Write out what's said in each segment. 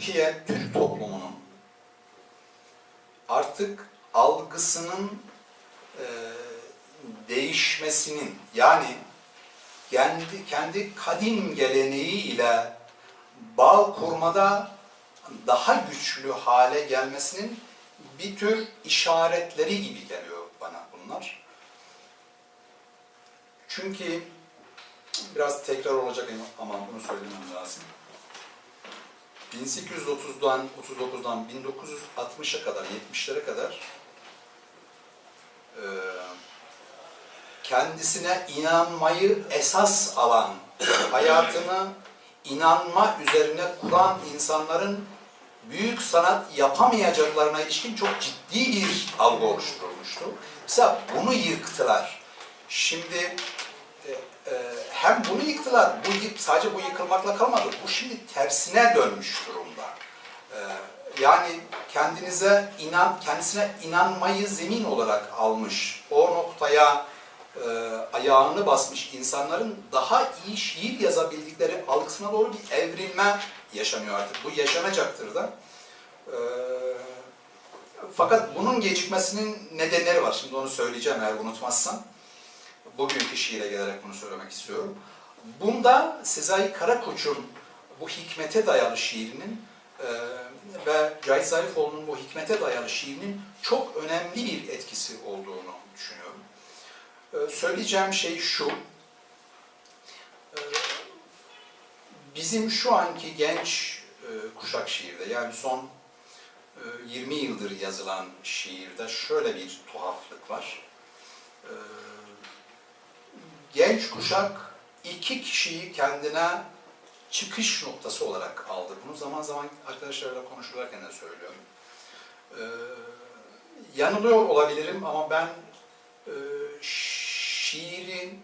Türkiye Türk toplumunun artık algısının e, değişmesinin yani kendi kendi kadim geleneği ile bağ kurmada daha güçlü hale gelmesinin bir tür işaretleri gibi geliyor bana bunlar. Çünkü biraz tekrar olacak ama bunu söylemem lazım. 1830'dan 39'dan 1960'a kadar 70'lere kadar e, kendisine inanmayı esas alan, hayatını inanma üzerine kuran insanların büyük sanat yapamayacaklarına ilişkin çok ciddi bir algı oluşturulmuştu. Mesela bunu yıktılar. Şimdi hem bunu yıktılar, bu sadece bu yıkılmakla kalmadı. Bu şimdi tersine dönmüş durumda. E, yani kendinize inan, kendisine inanmayı zemin olarak almış, o noktaya e, ayağını basmış insanların daha iyi şiir yazabildikleri algısına doğru bir evrilme yaşanıyor artık. Bu yaşanacaktır da. E, fakat bunun gecikmesinin nedenleri var. Şimdi onu söyleyeceğim eğer unutmazsam. Bugünkü şiire gelerek bunu söylemek istiyorum. Bunda Sezai Karakoç'un bu hikmete dayalı şiirinin e, ve Cahit Zarifoğlu'nun bu hikmete dayalı şiirinin çok önemli bir etkisi olduğunu düşünüyorum. E, söyleyeceğim şey şu. E, bizim şu anki genç e, kuşak şiirde yani son e, 20 yıldır yazılan şiirde şöyle bir tuhaflık var. E, genç kuşak iki kişiyi kendine çıkış noktası olarak aldı. Bunu zaman zaman arkadaşlarla konuşurken de söylüyorum. Ee, yanılıyor olabilirim ama ben e, şiiri,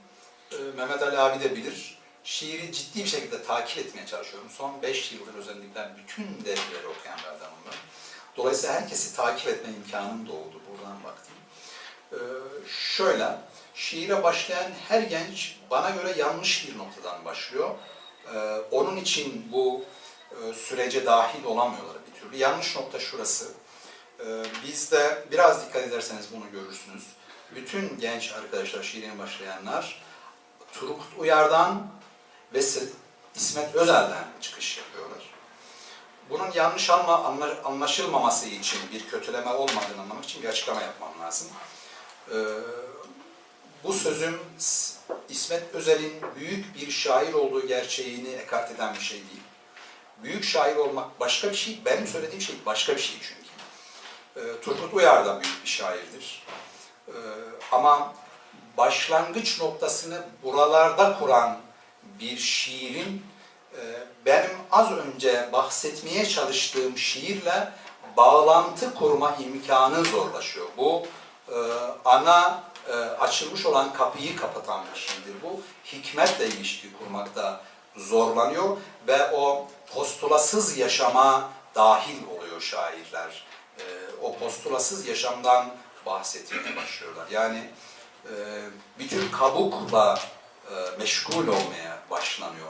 e, Mehmet Ali abi de bilir, şiiri ciddi bir şekilde takip etmeye çalışıyorum. Son beş yıldır özellikle bütün devleri okuyanlardanım ben. Dolayısıyla herkesi takip etme imkanım doğdu. Buradan baktım. Ee, şöyle, şiire başlayan her genç bana göre yanlış bir noktadan başlıyor. Ee, onun için bu e, sürece dahil olamıyorlar bir türlü. Yanlış nokta şurası. Ee, bizde biraz dikkat ederseniz bunu görürsünüz. Bütün genç arkadaşlar şiirine başlayanlar Turgut Uyar'dan ve İsmet Özel'den çıkış yapıyorlar. Bunun yanlış alma, anla- anlaşılmaması için bir kötüleme olmadığını anlamak için bir açıklama yapmam lazım. Ee, bu sözüm İsmet Özel'in büyük bir şair olduğu gerçeğini ekart eden bir şey değil. Büyük şair olmak başka bir şey, benim söylediğim şey başka bir şey çünkü. Ee, Turgut Uyar da büyük bir şairdir. Ee, ama başlangıç noktasını buralarda kuran bir şiirin e, benim az önce bahsetmeye çalıştığım şiirle bağlantı kurma imkanı zorlaşıyor. Bu e, ana e, açılmış olan kapıyı kapatan bir şeydir bu. Hikmetle ilişki kurmakta zorlanıyor ve o postulasız yaşama dahil oluyor şairler. E, o postulasız yaşamdan bahsetmeye başlıyorlar. Yani e, bir tür kabukla e, meşgul olmaya başlanıyor.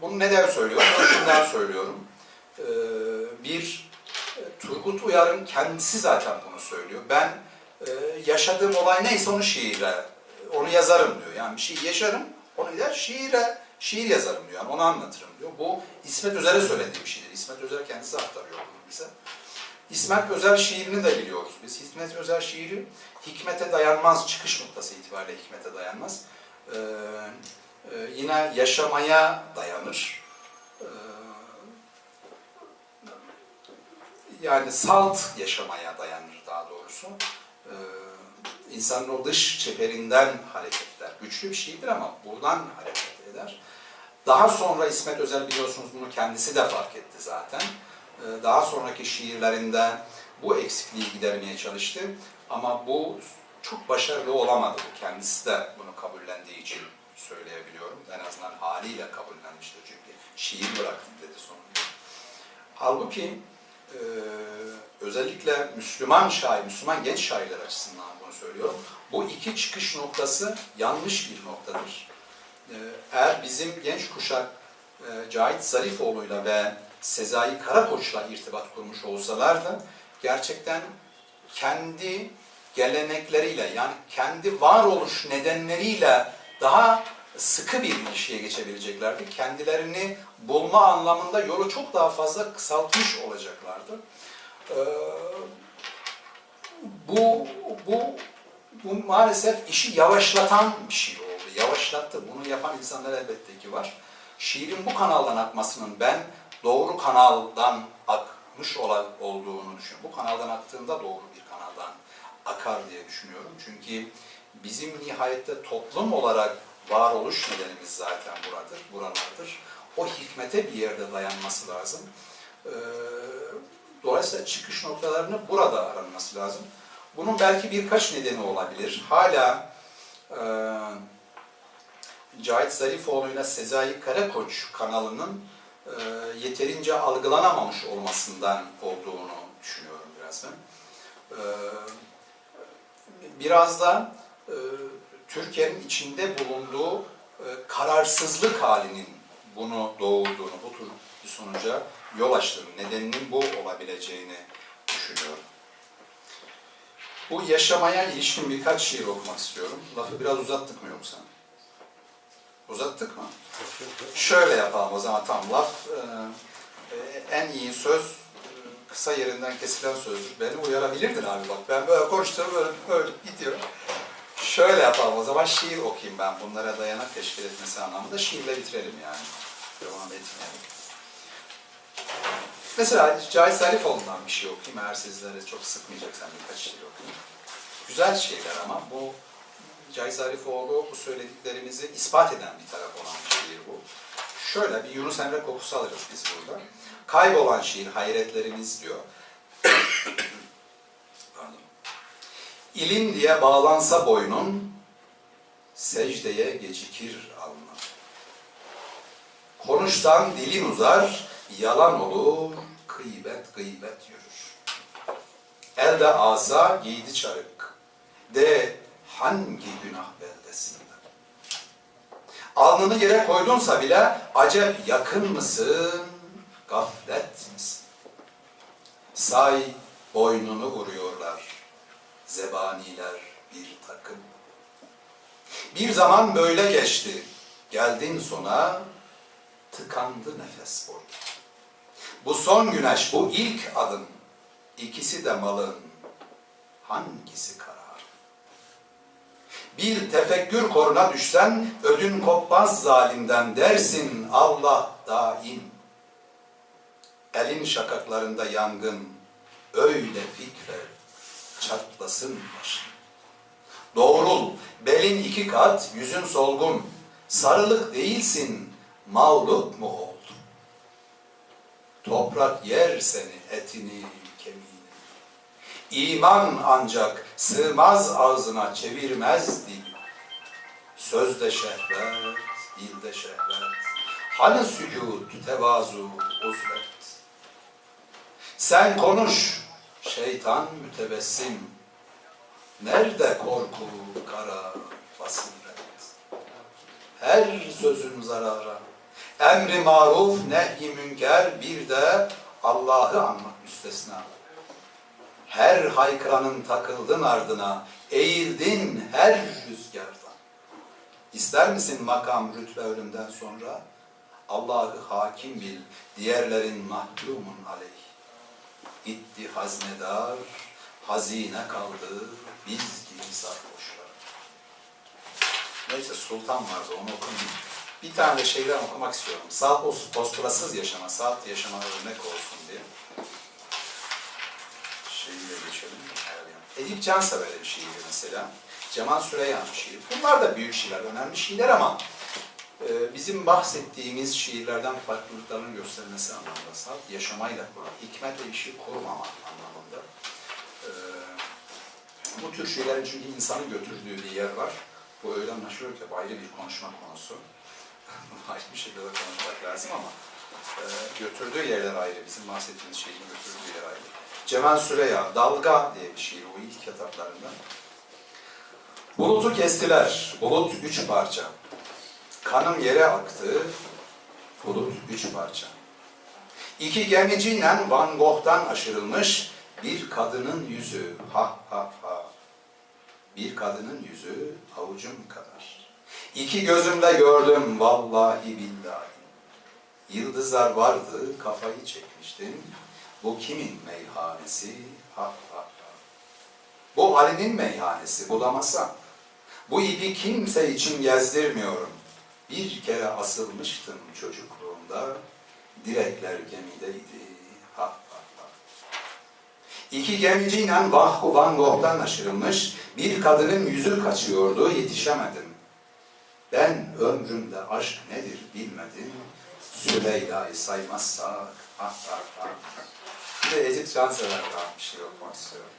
Bunu neden söylüyorum? Şundan söylüyorum. Bir, Turgut Uyar'ın kendisi zaten bunu söylüyor. Ben e, yaşadığım olay neyse onu şiire, onu yazarım diyor. Yani bir şey yaşarım, onu der şiire, şiir yazarım diyor. Yani onu anlatırım diyor. Bu İsmet Özel'e söylediği bir şeydir. İsmet Özel kendisi aktarıyor bunu bize. İsmet Özel şiirini de biliyoruz biz. İsmet Özel şiiri hikmete dayanmaz, çıkış noktası itibariyle hikmete dayanmaz. Ee, e, yine yaşamaya dayanır. Ee, yani salt yaşamaya dayanır daha doğrusu. Ee, insanın o dış çeperinden hareket eder. Güçlü bir şeydir ama buradan hareket eder. Daha sonra İsmet Özel biliyorsunuz bunu kendisi de fark etti zaten. Ee, Daha sonraki şiirlerinde bu eksikliği gidermeye çalıştı. Ama bu çok başarılı olamadı. Kendisi de bunu kabullendiği için söyleyebiliyorum. En azından haliyle kabullenmiştir çünkü şiir bıraktım dedi sonunda. Halbuki e, özellikle Müslüman şair, Müslüman genç şairler açısından bunu söylüyorum. Bu iki çıkış noktası yanlış bir noktadır. E, eğer bizim genç kuşak e, Cahit Zarifoğlu'yla ve Sezai Karakoç'la irtibat kurmuş olsalar da gerçekten kendi gelenekleriyle yani kendi varoluş nedenleriyle daha sıkı bir ilişkiye geçebileceklerdi. Kendilerini bulma anlamında yolu çok daha fazla kısaltmış olacaklardı. Ee, bu, bu, bu maalesef işi yavaşlatan bir şey oldu. Yavaşlattı. Bunu yapan insanlar elbette ki var. Şiirin bu kanaldan akmasının ben doğru kanaldan akmış olan olduğunu düşünüyorum. Bu kanaldan aktığında doğru bir kanaldan akar diye düşünüyorum. Çünkü bizim nihayette toplum olarak varoluş nedenimiz zaten buradır, buralardır. O hikmete bir yerde dayanması lazım. Ee, dolayısıyla çıkış noktalarını burada aranması lazım. Bunun belki birkaç nedeni olabilir. Hala e, Cahit Zarifoğlu Sezai Karakoç kanalının e, yeterince algılanamamış olmasından olduğunu düşünüyorum biraz ben. E, biraz da Türkiye'nin içinde bulunduğu e, kararsızlık halinin bunu doğurduğunu, bu tür bir sonuca yol açtığını, nedeninin bu olabileceğini düşünüyorum. Bu yaşamaya ilişkin birkaç şiir okumak istiyorum. Lafı biraz uzattık mı yoksa? Uzattık mı? Şöyle yapalım o zaman tam laf. e, e, en iyi söz e, kısa yerinden kesilen sözdür. Beni uyarabilirdin abi bak. Ben böyle konuştuğum böyle, böyle gidiyorum. Şöyle yapalım o zaman şiir okuyayım ben bunlara dayanak teşkil etmesi anlamında. Şiirle bitirelim yani. Devam etmeyelim. Mesela Cahit Zarifoğlu'ndan bir şey okuyayım. Eğer sizleri çok sıkmayacaksam birkaç şiir okuyayım. Güzel şeyler ama bu Cahit Zarifoğlu bu söylediklerimizi ispat eden bir taraf olan bir şiir bu. Şöyle bir Yunus Emre kokusu alırız biz burada. Kaybolan şiir hayretlerimiz diyor. İlim diye bağlansa boynun, secdeye gecikir alnın. Konuşsan dilin uzar, yalan olur, gıybet gıybet yürür. Elde asa giydi çarık, de hangi günah beldesinde? Alnını yere koydunsa bile acep yakın mısın, gaflet misin? Say boynunu vuruyorlar, zebaniler bir takım. Bir zaman böyle geçti, geldin sona, tıkandı nefes boyu. Bu son güneş, bu ilk adım, ikisi de malın, hangisi karar? Bir tefekkür koruna düşsen, ödün kopmaz zalimden dersin Allah daim. Elin şakaklarında yangın, öyle fikre çatlasın başın. Doğrul, belin iki kat, yüzün solgun, sarılık değilsin, mağlup mu oldun? Toprak yer seni, etini, kemiğini. İman ancak sığmaz ağzına çevirmez dil. Sözde şehvet, dilde şehvet. Hani sükut, tevazu, uzlet. Sen konuş, şeytan mütebessim. Nerede korku, kara, basiret? Her sözün zarara. Emri maruf, nehy münker, bir de Allah'ı anmak müstesna. Her haykıranın takıldın ardına, eğildin her rüzgardan. İster misin makam rütbe ölümden sonra? Allah'ı hakim bil, diğerlerin mahkumun aleyh. Gitti haznedar, hazine kaldı, biz gibi sarhoşlar. Neyse sultan vardı onu okumayayım. Bir tane de şeyden okumak istiyorum. Saat posturasız yaşama, saat yaşama örnek olsun diye. Şeyiyle geçelim. Edip Cansever'in şiiri mesela. Cemal Süreyya'nın şiiri. Bunlar da büyük şiirler, önemli şiirler ama bizim bahsettiğimiz şiirlerden farklılıklarını göstermesi anlamında saat yaşamayla kuran, hikmetle şey kurmama anlamında. E, bu tür şeylerin çünkü insanı götürdüğü bir yer var. Bu öyle anlaşılıyor ki ayrı bir konuşma konusu. ayrı bir şekilde konuşmak lazım ama e, götürdüğü yerler ayrı. Bizim bahsettiğimiz şeyin götürdüğü yer ayrı. Cemal Süreya, Dalga diye bir şiir o ilk kitaplarından. Bulutu kestiler, bulut üç parça. Kanım yere aktı, bulut üç parça. İki gemiciyle Van Gogh'tan aşırılmış bir kadının yüzü. Ha ha ha. Bir kadının yüzü avucum kadar. İki gözümle gördüm vallahi billahi. Yıldızlar vardı, kafayı çekmiştim. Bu kimin meyhanesi? Ha ha ha. Bu Ali'nin meyhanesi, bulamazsam. Bu ipi kimse için gezdirmiyorum. Bir kere asılmıştım çocukluğumda, direkler gemideydi. Ha ha ha. İki gemiciyle Vah Van Gogh'tan aşırılmış bir kadının yüzü kaçıyordu, yetişemedim. Ben ömrümde aşk nedir bilmedim. Süleyla'yı saymazsak, ha ha ha. Bir de Ezit Cansever bir şey okumak istiyorum.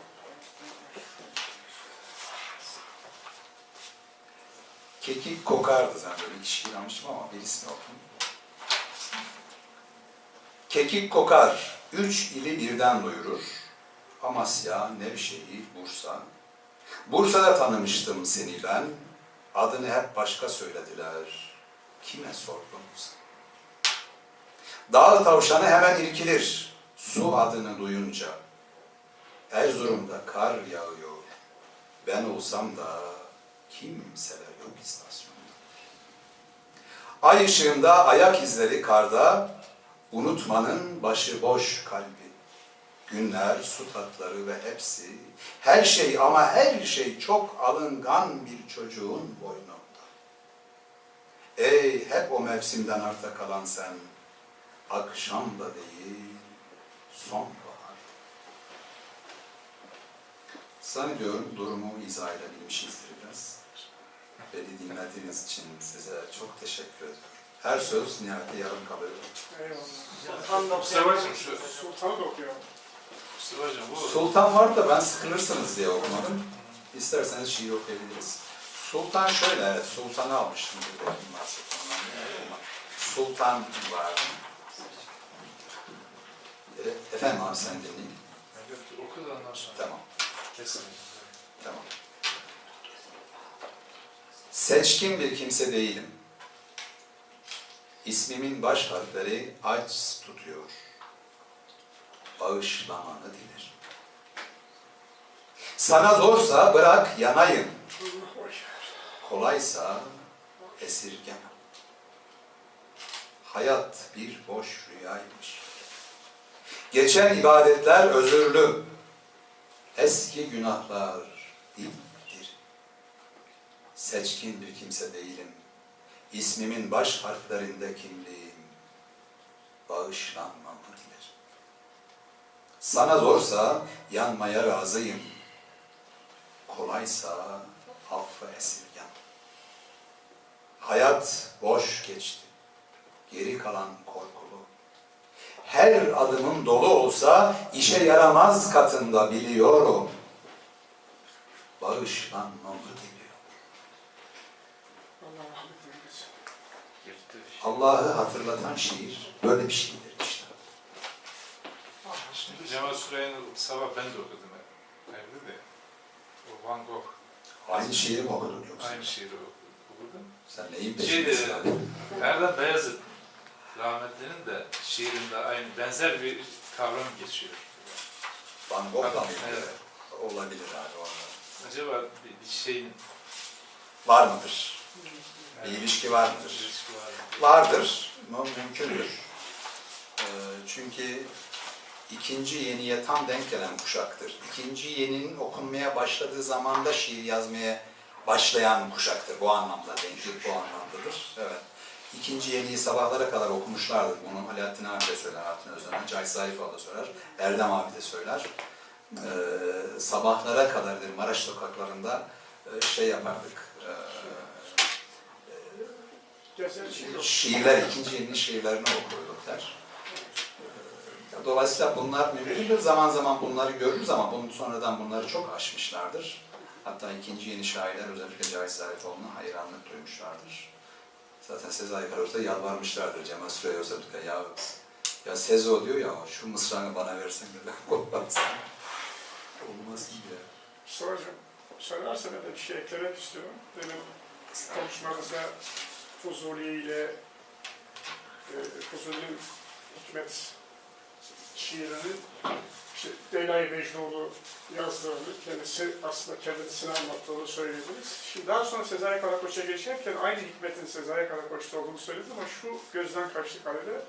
Kekik kokardı zannediyorum. Bir kişiyi almıştım ama birisini okudum. Kekik kokar, üç ili birden duyurur. Amasya, Nevşehir, Bursa. Bursa'da tanımıştım seni ben. Adını hep başka söylediler. Kime sordum sen? Dağ tavşanı hemen irkilir. Su adını duyunca. Erzurum'da kar yağıyor. Ben olsam da kimseler yok istasyonda. Ay ışığında ayak izleri karda, unutmanın başıboş kalbi. Günler, su tatları ve hepsi, her şey ama her şey çok alıngan bir çocuğun boynunda. Ey hep o mevsimden arta kalan sen, akşam da değil, sonbahar. Zannediyorum durumu izah edebilmişizdir Beni dinlediğiniz için size çok teşekkür ediyorum. Her söz nihayette yarım kalıyor. Eyvallah. Sultan'ı da okuyalım. Mustafa'cığım bu Sultan var da ben sıkılırsınız diye okumadım. İsterseniz şiir okuyabiliriz. Sultan şöyle, Sultan'ı almıştım ama Sultan var. E, efendim abi sen dinleyin. Evet, oku da ondan sonra. Tamam, Kesin. tamam. Seçkin bir kimse değilim. İsmimin baş harfleri aç tutuyor. Bağışlamanı dilerim. Sana zorsa bırak yanayım. Kolaysa esirgeme. Hayat bir boş rüyaymış. Geçen ibadetler özürlü. Eski günahlar değildir. Seçkin bir kimse değilim. İsmimin baş harflerinde kimliğim. Bağışlanmamı dilerim. Sana zorsa yanmaya razıyım. Kolaysa affı esirgem. Hayat boş geçti. Geri kalan korkulu. Her adımın dolu olsa işe yaramaz katında biliyorum. Bağışlanmamı diliyor. Allah rahmet eylesin. Gitti. Allah'ı hatırlatan şiir böyle bir şeydir işte. Şimdi Cemal Süreyya'nın sabah ben de okudum evde de. O Van Gogh Aynı şiiri mi okudun yoksa? aynı şiiri oku- okudum. Sen neyin Şey peşindesin de- abi? Erdem Beyazıt rahmetlinin de şiirinde aynı benzer bir kavram geçiyor. Van Gogh'la mı? Evet. Olabilir abi. onlar. Acaba bir, bir şeyin Var mıdır? Bir ilişki var mıdır? Vardır, mü- mümkündür. Ee, çünkü ikinci yeniye tam denk gelen kuşaktır. İkinci yeninin okunmaya başladığı zamanda şiir yazmaya başlayan kuşaktır. Bu anlamda denklik bu anlamdadır. Evet. İkinci yeniyi sabahlara kadar okumuşlardır. Bunu Alaaddin abi de söyler, Alaaddin Özdemir, Cahit Zarifoğlu da söyler, Erdem abi de söyler. Ee, sabahlara kadardır Maraş sokaklarında e, şey yapardık. e, şiirler, ikinci yeni şiirlerini okuyorduk der. Ee, Dolayısıyla bunlar mümkündür. Zaman zaman bunları görürüz ama bunun sonradan bunları çok aşmışlardır. Hatta ikinci yeni şairler özellikle Cahit Zarifoğlu'na hayranlık duymuşlardır. Zaten Sezai Karakoç'ta yalvarmışlardır Cemal Süreya özellikle. Ya, ya Sezo diyor ya şu mısranı bana versen de ben olmaz. Olmaz gibi ya. Mustafa'cığım, söylersen de bir şey eklemek istiyorum. Benim konuşmanızda Fuzuli ile e, Fuzuli'nin hikmet şiirinin işte Leyla-i Mecnun'u yazdığını, kendisi aslında kendisini anlattığını söylediniz. Şimdi daha sonra Sezai Karakoç'a geçerken aynı hikmetin Sezai Karakoç'ta olduğunu söylediniz ama şu gözden kaçtık halde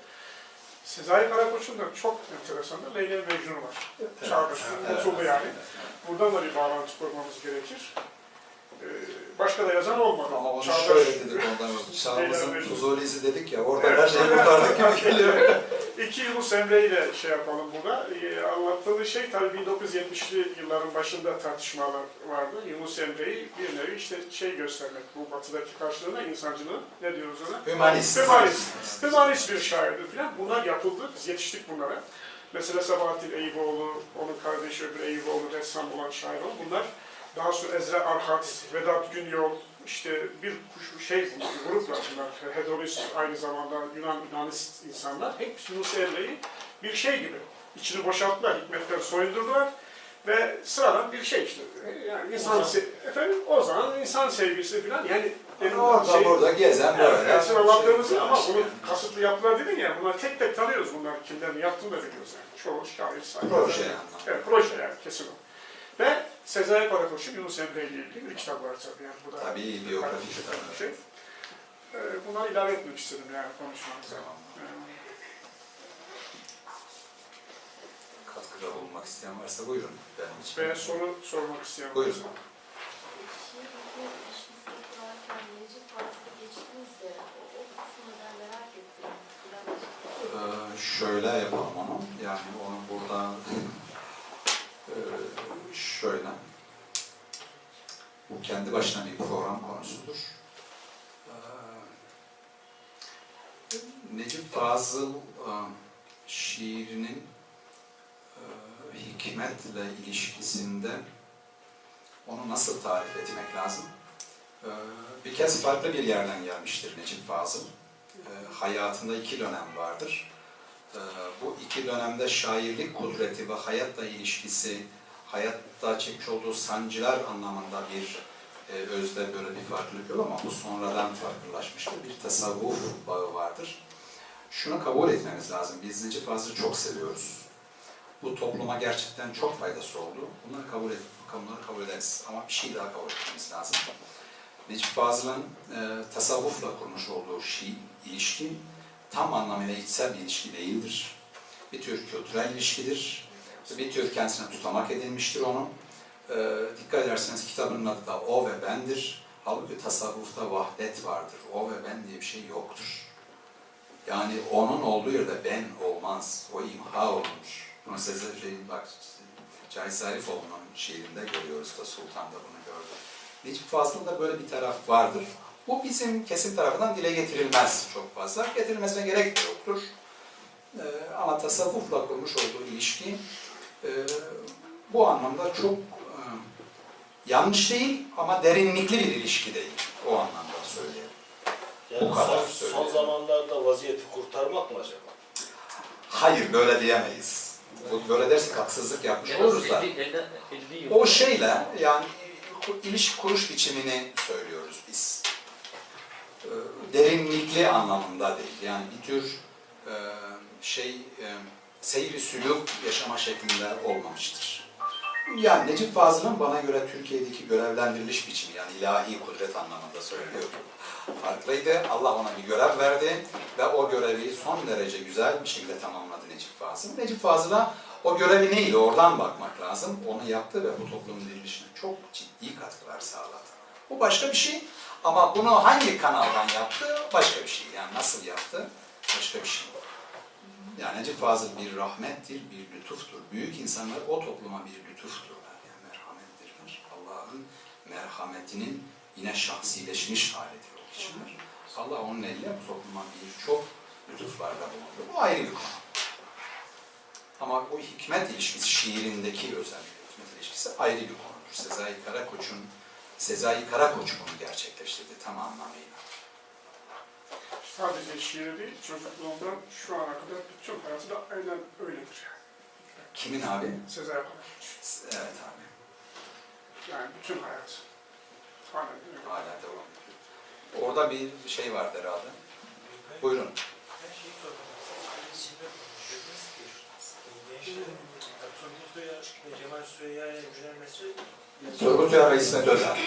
Sezai Karakoç'un da çok enteresandır. Leyla-i Mecnun'u var. Çağdaş, unutuldu yani. Buradan da bir bağlantı kurmamız gerekir. Ee, başka da yazan olmadı. Ama onu Çağdaş- şöyle dedik ondan Çağımızın Leyla Fuzulisi dedik ya, orada Evet. her şeyi kurtardık gibi geliyor. İki Yunus Emre'yi de şey yapalım burada. Ee, anlattığı şey tabii 1970'li yılların başında tartışmalar vardı. Yunus Emre'yi bir nevi işte şey göstermek, bu batıdaki karşılığına insancılığın, ne diyoruz ona? Hümanist. Hümanist. Hümanist bir şairdir filan. Bunlar yapıldı, biz yetiştik bunlara. Mesela Sabahattin Eyüboğlu, onun kardeşi öbür Eyüboğlu ressam olan şair o. Bunlar daha sonra Ezra Arhat, Vedat Günyol, işte bir kuş- şey bunlar, gruplar bunlar. Hedonist aynı zamanda Yunan Yunanist insanlar. Hep Yunus Emre'yi bir şey gibi içini boşalttılar, hikmetler soyundurdular ve sıradan bir şey işte. Yani insan, se- efendim o zaman insan sevgisi falan yani Yani orada şey- burada gezen böyle. Ersin anlattığımızı ama şey bunu kasıtlı yaptılar dedin ya, bunlar tek tek tanıyoruz bunlar kimlerin yaptığını da biliyoruz yani. Çoğu şair sayılır. Proje yani. Evet, proje yani kesin o. Ve Sezai Karakoç'un Yunus Emre ile ilgili bir kitap var tabii yani bu da. Tabii biyografik bir şey. Ee, bunları ilave etmek istedim yani konuşmamıza. Tamam. Katkıda bulunmak isteyen varsa buyurun. Benim için. Ve soru sormak isteyen Buyurun. varsa. Ben Ee, şöyle yapalım onu. Yani onu burada şöyle. Bu kendi başına bir program konusudur. Ee, Necip Fazıl e, şiirinin e, hikmetle ilişkisinde onu nasıl tarif etmek lazım? Ee, Bir kez farklı bir yerden gelmiştir Necip Fazıl. Ee, Hayatında iki dönem vardır. Bu iki dönemde şairlik kudreti ve hayatla ilişkisi, hayatta çekmiş olduğu sancılar anlamında bir e, özde böyle bir farklılık yok ama bu sonradan farklılaşmıştır. Bir tasavvuf bağı vardır. Şunu kabul etmemiz lazım. Biz Necip Fazıl'ı çok seviyoruz. Bu topluma gerçekten çok faydası oldu. Bunları kabul et, bunları kabul ederiz. Ama bir şey daha kabul etmemiz lazım. Necip Fazıl'ın e, tasavvufla kurmuş olduğu şi, ilişki tam anlamıyla içsel bir ilişki değildir. Bir tür kültürel ilişkidir. Bir tür kendisine tutamak edilmiştir onun. E, dikkat ederseniz kitabının adı da O ve Ben'dir. Halbuki tasavvufta vahdet vardır. O ve ben diye bir şey yoktur. Yani onun olduğu yerde ben olmaz. O imha olunur. Bunu size şey, bak, Cahit Zarifoğlu'nun şiirinde görüyoruz da Sultan da bunu gördü. Necip Fazıl'da böyle bir taraf vardır. Bu bizim kesim tarafından dile getirilmez çok fazla. Getirilmesine gerek yoktur. Ee, ama tasavvufla kurmuş olduğu ilişki e, bu anlamda çok e, yanlış değil ama derinlikli bir ilişki değil. O anlamda söyleyeyim. Yani Bu kadar son, son söyleyeyim. zamanlarda vaziyeti kurtarmak mı acaba? Hayır böyle diyemeyiz. Bu böyle dersek haksızlık yapmış oluruz da. 50, 50, 50 yıl. O şeyle yani ilişki kuruş biçimini söylüyoruz biz. Ee, Derinlikli anlamında değil. Yani bir tür e, şey e, seyri sülük yaşama şeklinde olmamıştır. Yani Necip Fazıl'ın bana göre Türkiye'deki görevlendiriliş biçimi yani ilahi kudret anlamında söylüyorum. Farklıydı. Allah ona bir görev verdi ve o görevi son derece güzel bir şekilde tamamladı Necip Fazıl. Necip Fazıl'a o görevi neydi? Oradan bakmak lazım. Onu yaptı ve bu toplumun dirilişine çok ciddi katkılar sağladı. Bu başka bir şey. Ama bunu hangi kanaldan yaptı? Başka bir şey. Yani nasıl yaptı? Başka bir şey. Yani Necip Fazıl bir rahmettir, bir lütuftur. Büyük insanlar o topluma bir lütufturlar. Yani merhamettirler. Allah'ın merhametinin yine şahsileşmiş halidir o kişiler. Allah onun eliyle bu topluma birçok lütuflarda bulundu. Bu ayrı bir konu. Ama bu hikmet ilişkisi, şiirindeki özellikle hikmet ilişkisi ayrı bir konudur. Sezai Karakoç'un Sezai Karakoç bunu gerçekleştirdi tam anlamıyla. Sadece şiiri değil, çocukluğundan şu ana kadar bütün hayatı da aynen öyledir yani. Kimin abi? Sezai Karakoç. Evet abi. Yani bütün hayat. Aynen öyle. Hala devam ediyor. Orada bir şey vardı herhalde. Buyurun. Her şeyi. Siz aynı şeyler konuşuyordunuz ki. Cemal Süreyya'ya yönelmesi Turgut ve İsmet Özel.